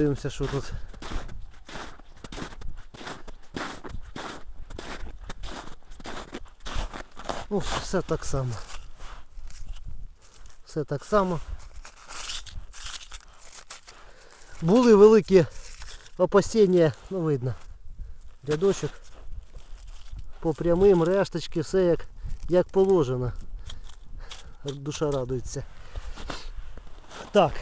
Дивимося, що тут. Ну, все так само. Все так само. Були великі опасіння, ну видно. Рядочок по прямим, решточки, все як, як положено. Душа радується. Так.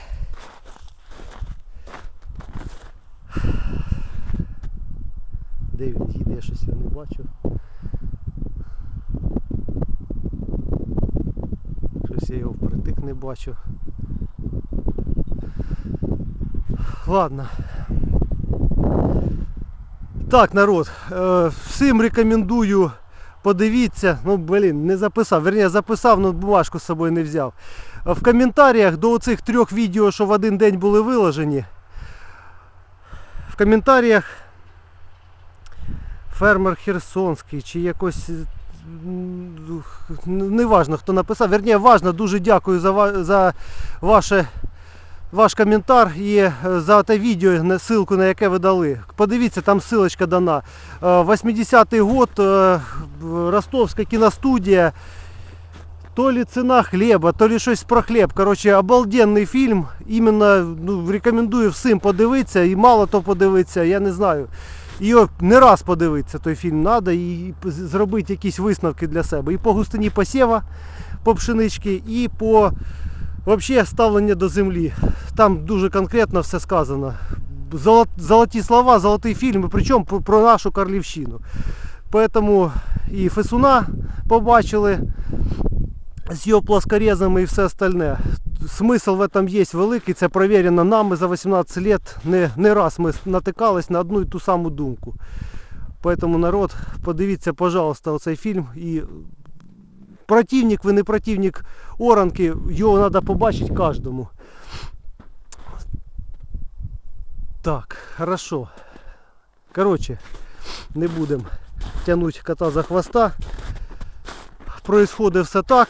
Де він їде, я щось його не бачу. Щось я його впритик не бачу. Ладно. Так, народ, е, всім рекомендую подивіться. Ну, блін, не записав. Верні, записав, але бумажку з собою не взяв. В коментарях до оцих трьох відео, що в один день були виложені. В коментарях фермер Херсонський чи якось. м, Не важно, хто написав. Верні, важно, дуже дякую за, за ваше ваш коментар і е, за те відео, на- ссылку на яке ви дали. Подивіться, там ссылочка дана. Е, 80-й год, е, Ростовська кіностудія. То ли ціна хліба, то ли щось про хліб. Коротше, обалденний фільм. Іменно ну, рекомендую всім подивитися і мало то подивитися, я не знаю. Його не раз подивитися той фільм треба і зробити якісь висновки для себе. І по густині посєва, по пшенички, і по Взагалі ставлення до землі. Там дуже конкретно все сказано. Золоті слова, золотий фільм, причому про- нашу Карлівщину. Поэтому і Фесуна побачили з його плоскорезами і все остальне. Смисл в этом є великий, це перевірено нами за 18 лет. Не, не раз ми натикались на одну і ту саму думку. Поэтому народ, подивіться, пожалуйста, оцей фільм і противник, ви не противник оранки, його треба побачити кожному. Так, хорошо. Коротше, не будемо тягнути кота за хвоста. Происходить все так.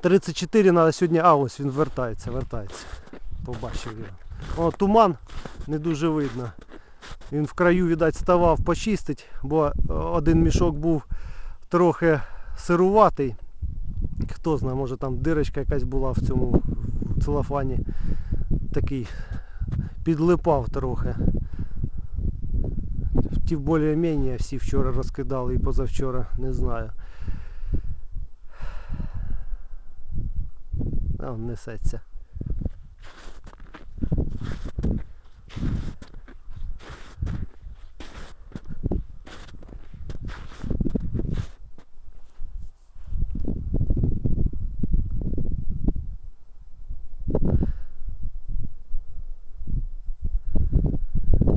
Тридцять чотири треба сьогодні. А ось він вертається, вертається. Побачив його. О, туман не дуже видно. Він в краю, видать, ставав почистить, бо е, один мішок був трохи сируватий. Хто знає, може там дирочка якась була в цьому в целофані. Такий підлипав трохи. Ті більш-менш всі вчора розкидали і позавчора, не знаю. А он несеться.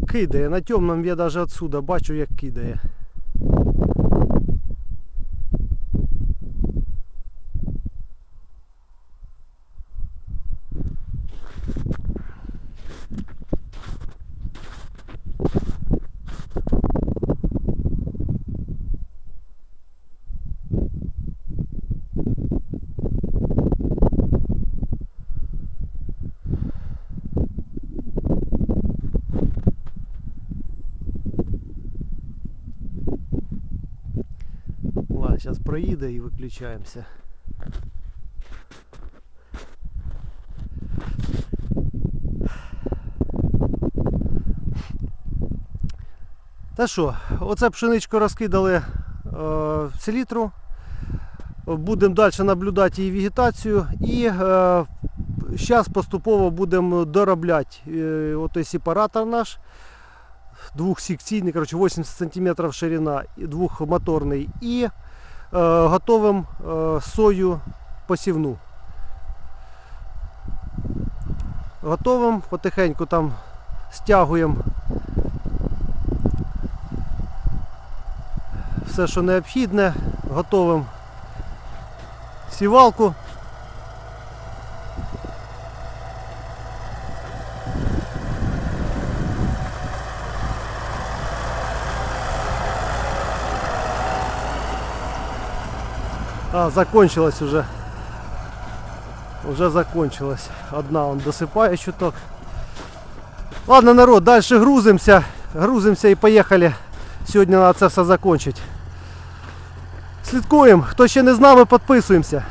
Кидає. На темному я навіть отсюда бачу, як кидає. Ладно, зараз проїде і виключаємося. Та що, оце пшеничку розкидали е, в селітру. Будемо далі наблюдати її вегетацію і е, зараз поступово будемо доробляти е, отой сепаратор наш двухсекційний, короче, 80 см ширина, двохмоторний і е, готовим е, сою посівну. Готовим, потихеньку там стягуємо все, що необхідне, готовим сівалку. А, закончилось уже. Уже закончилась. Одна он досыпает чуток. Ладно, народ, дальше грузимся. Грузимся и поехали. Сьогодні треба це все закончити. Слідкуємо. Хто ще не з нами, підписуємося.